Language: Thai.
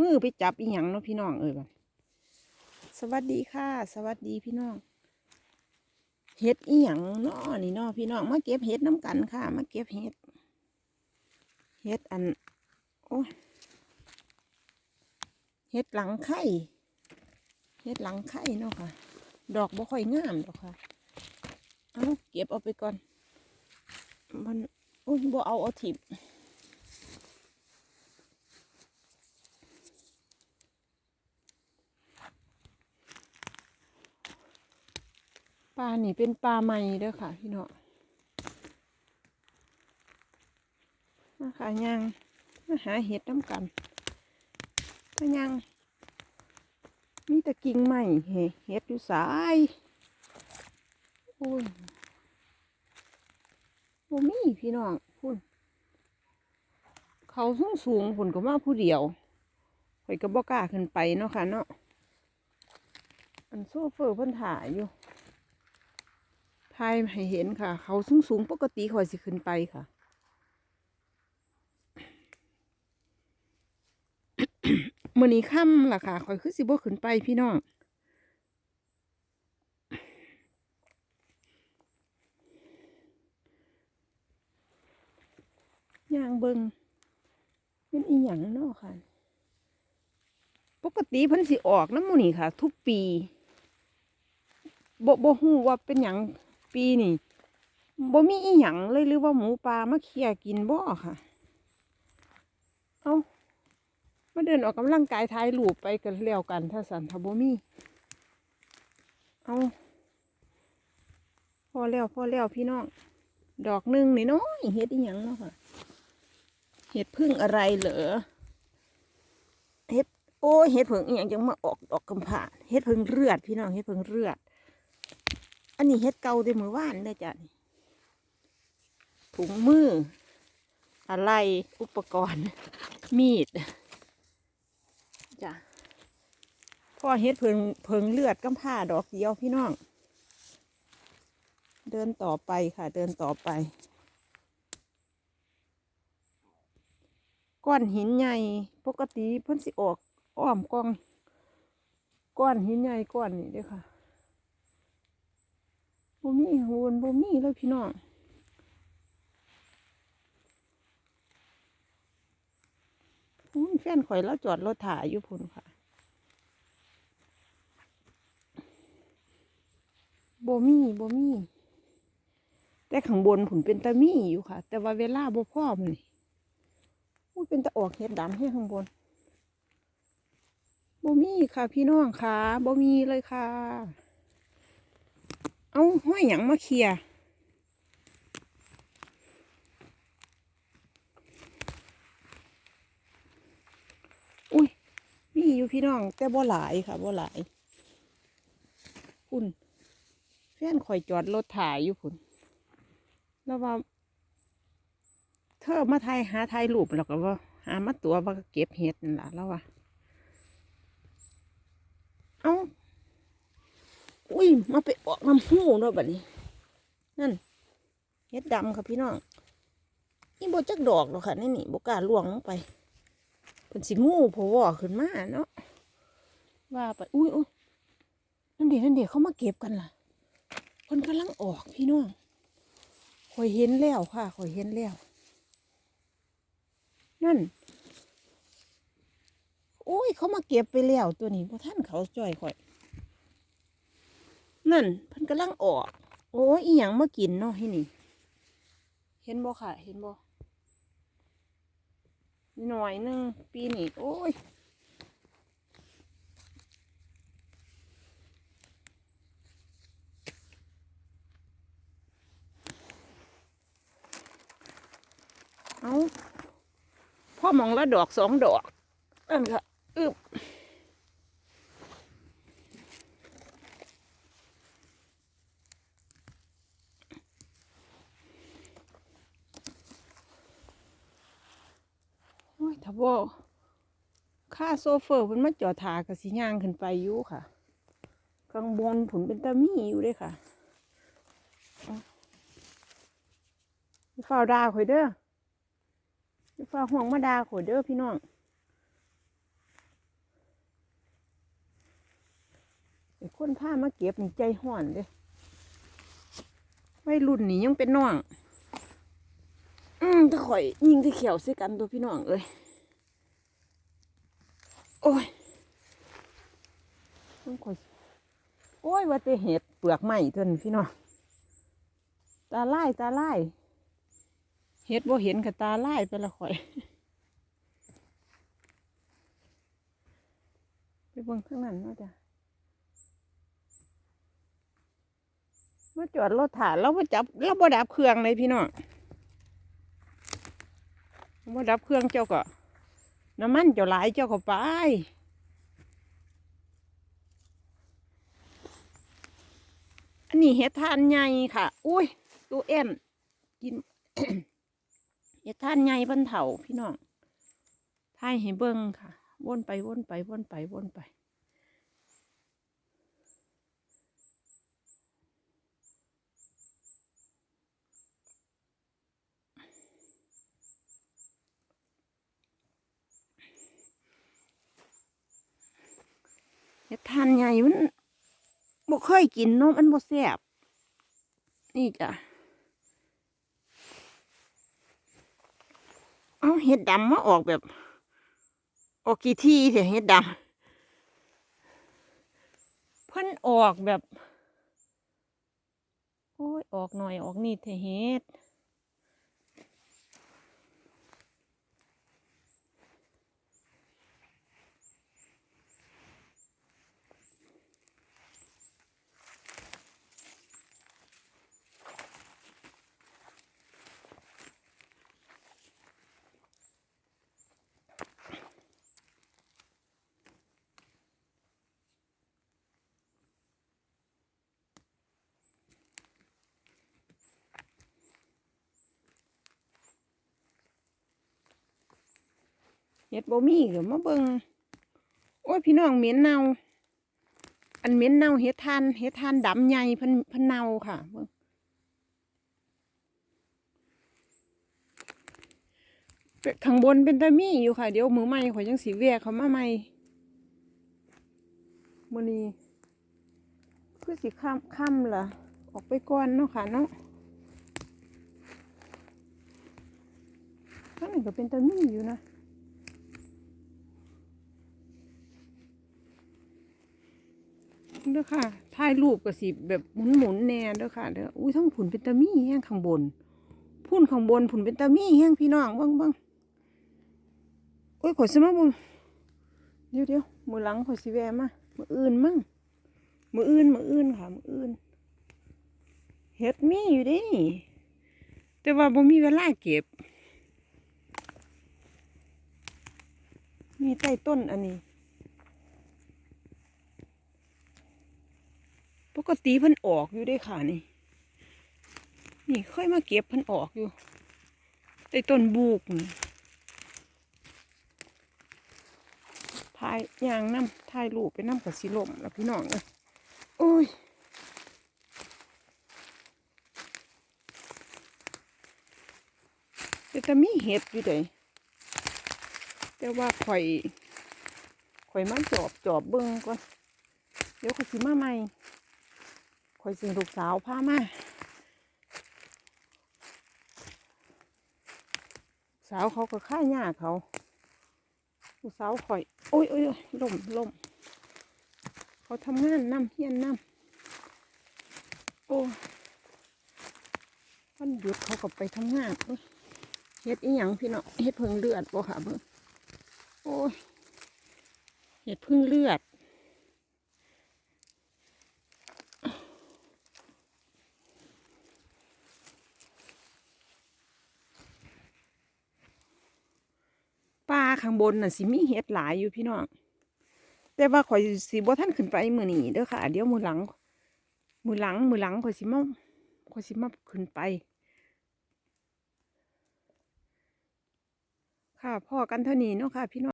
มือไปจับอีหยังเนาะพี่น้องเอ้ยบัดสวัสดีค่ะ สวัสดีพี่น้องเฮ็ดอีหยังเนาะนี่เนาะพี่น้องมาเก็บเฮ็ดน้ำกันค่ะ มาเก็บเฮ็ดเฮ็ดอัน โอ้ยเฮ็ดหลังไข่เฮ็ดหลังไข่เนาะค่ะ ดอกบ่ค่อยงามดอกค่ะ เอาเก็บเอาไปก่อน มันโอ้ยบ่เอาเอาถิบานี่เป็นปลาใหม่เด้อค่ะ พี่น้องมาค่ะยังมาหาเห็ดน้ำกันก็ยังมีแต่กิ่งใหม่เห็เห็ดอยู่สายโอ้ยโ่มีพี่น้องพุ่นเขาสูงสูงๆพุ่นก็มาผู้เดียวข่อยก็บ่กล้าขึ้นไปเนาะค่ะเนาะอันโซเฟอร์เพิ่นถ่ายอยู่ ถ่ายให้เห็นค่ะ เขาสูงสูงปกติข่อยสิขึ้นไปค่ะ มือนี้ค่ำล่ะค่ะข่อยคือสิบ่ขึ้นไปพี่น้องย่างเบิงเป็นอีหยังนาะค่ะ ปกติพิ่นสิออกน้ำหมูนี่ค่ะ ทุกปีบ่บ่ฮู้ว่าเป็นหยัง ปีนี่บ่มีอีหยังเลยหรือว่าหมูปลามาเคี่ยกินบ่ค่ะ เอามาเดินออกกำลังกายถ่ายรูปไปกันแล้วกัน ถ้าสันถ้าบ่มี เอาพอแล้วพอแล้วพี่น้อง ดอกหนึ่งนี่น้อยเฮ็ดอีหยังเนาะค่ะ เห็ดพึ่งอะไรเหรอ เห็ดโอ้เห็ดผึ่งอหย่างจังมาออกดอกกำผาเห็ดผึ่งเลือดพี่น้องเห็ดผึ่งเลือด อันนี้เห็ดเก่าเดมือว่านเด้อจ้ะถุงมือ อะไรอุปกรณ์ มีดจ้ะพ่อเห็ดเพิงเพิงเลือดกำผ่าดอกเดียวพี่น้อง เดินต่อไปค่ะ เดินต่อไป ก้อนหินใหญ่ปกติเพิ่นสิออกอ้อมกอง ก้อนหินใหญ่ก้อนนี้ด้อค่ะ บ่มีโหนบ่มีเลยพี่น้องอุ้ยแฟนข่อยแล้วจอดรถถ่ายอยู่พุ่นค่ะบ่มีบ่มี แต่ข้างบนผุนเป็นตะมีอยู่ค่ะ แต่ว่าเวลาบ่พอมันนี่อุ้ยเป็นตะออกเห็ดดำให้ข้างบนบ่มีค่ะ พี่น้องค่ะบ่มีเลยค่ะ เอาห้อยหยังมาเคลียอุ้ย มีอยู่พี่น้อง แต่บ่หลายค่ะบ่หลาย คุณแฟนข่อยจอดรถถ่ายอยู่พุ่นแล้วว่า เธอมาถ่ายหาถ่ายรูปแล้วก็ว่าหามาตัวว่าเก็บเห็ดนั่นล่ะแล้วว่าเอา อุ้ย มาไปออกน้ำหูเนาะบัดนี้ นั่นเห็ดดำค่ะพี่น้องนี่โบจักดอกหรอกค่ะนี่นี่โบกล้าล่วงลงไปเป็นสิงูโผล่ขึ้นมาเนาะว่าไปอุ้ยอุ้ยนั่นเดี๋ยวนั่นเดี๋ยวเขามาเก็บกันล่ะคนกำลังออกพี่น้องข่อยเห็นแล้วค่ะข่อยเห็นแล้ว นั่นโอ้ย เขามาเก็บไปแล้วตัวนี้พอท่านเขาจ่อยข่อย นั่นเพิ่นกำลังออก โอ้ยอีหยังมากินเนาะให้นี่ เห็นบ่ค่ะ เห็นบ่หน่อยหนึงปีนี้โอ้ยเอาพ่อมองละดอกสองดอกนั่นค่ะอึบ ถ้ว่าค่าโซเฟอร์มันมาจอดถากับสีย่างขึ้นไปอยู่ค่ะกลางบนผลเป็นตามี่อยู่ด้วยค่ะฝ้าดาข่อยเด้อฝ้าห่วงมาดาข่อยเด้อพี่น้องไอ้คนผ้ามาเก็บนี่ใจห่อนเด้ไม่รุ่นนี่ยังเป็นน้อง อืมถ้าข่อยยิงที่เขียวใส่กันตัวพี่น้องเอ้ย โอ้ยต้องข่อยโอ้ยว่าแต่เห็ดเปลือกไหม้เท่านั้นพี่น้องตาไล่ตาไล่เห็ดบ่เห็นกับตาไล่ไปละข่อย ไปเบิ่งข้างนั้นเนาะจ้ะมาจอดรถถ่านแล้วมาจับแล้วบ่ดับเครื่องเลยพี่น้องบ่ดับเครื่องเจ้าก็ น้ำมันเจ้าหลายเจ้าก็ไปอันนี้เห็ดทานใหญ่ค่ะ อุ้ยตัวเอ็นกินเห็ดทานใหญ่บนเถาพี่น้องทายให้เบิ้งค่ะ วนไปวนไปวนไปวนไป ทานใหญ่มันบ่เคยกินเนาะมันบ่แซ่บนี่จ้ะเอาเห็ดดำมาออกแบบออกกี่ที่เถอะเห็ดดำเพิ่นออกแบบ โอ้ย ออกหน่อยออกนี่เถอะเห็ด เห็ดบ่มีก็มาเบิ่งโอ้ยพี่น้องเหม็นเน่า อันเหม็นเน่าเห็ดทานเห็ดทานดำใหญ่เพันเพันเน่าค่ะเบิ่งข้างบนเป็นตะมีอยู่ค่ะ เดี๋ยวมือใหม่ข่อยยังสีแวกเขามาใหม่มือนี้คือสิค่ำค่ำล่ะ ออกไปก่อนเนาะค่ะเนาะข้างนี้ก็เป็นตะมีอยู่นะ เด้อค่ะถ่ายรูปก็สิแบบหมุนหมุนแน่เด้อค่ะเด้ออุ้ยทั้งผุนเป็นตามี่แห้งข้างบนพุ่นข้างบนผุนเป็นตามี่แห้งพี่น้องบ้างบ้างโอ้ยขอยสมาบุงเดี๋ยวเดี๋ยวมือหลังขอยสิแวมามืออื่นมั่งมืออื่นมืออื่นค่ะมืออื่นเฮ็ดมีอยู่ดิแต่ว่าบ่มีเวลาเก็บ มีใต้ต้นอันนี้ ป กติเพิ่นออกอยู่ได้ค่ะนี่ นี่เคยมาเก็บเพิ่นออกอยู่ใต้ต้นบูกนี่ถ่ายยางน้ำถ่ายรูปไปน้ำกับสีลมแล้วพี่น้องเลยโอ้ยแต่จะมีเห็ดอยู่เด้แต่ว่าข่อยข่อยมาจอบจอบเบิ้งก่อน เดี๋ยวข่อยสิมาใหม่ อยสิลูกสาวพามาสาวเขาก็ค่าหญ้าเขาลูกสาวคอยโอ้ยโอ้ยโอ้ยล่มล่มเขาทำงานน้ำเฮียนน้ำโอ้วันหยุดเขาก็ไปทำงานเฮ็ดอีหยังพี่เนาะเฮ็ดเพึ่งเลือดบ่ค่ะเบิ่งโอ้ยเฮ็ดเพึ่งเลือด ข้างบนน่ะสิมีเห็ดหลายอยู่พี่น้องแต่ว่าข่อยสิบ่ท่านขึ้นไปมือนี้เด้อค่ะ เดี๋ยวมือหลัง มือหลังมือหลังข่อยสิมาข่อยสิมาขึ้นไป ค่ะพ่อกันเท่านี้เนาะค่ะพี่น้อง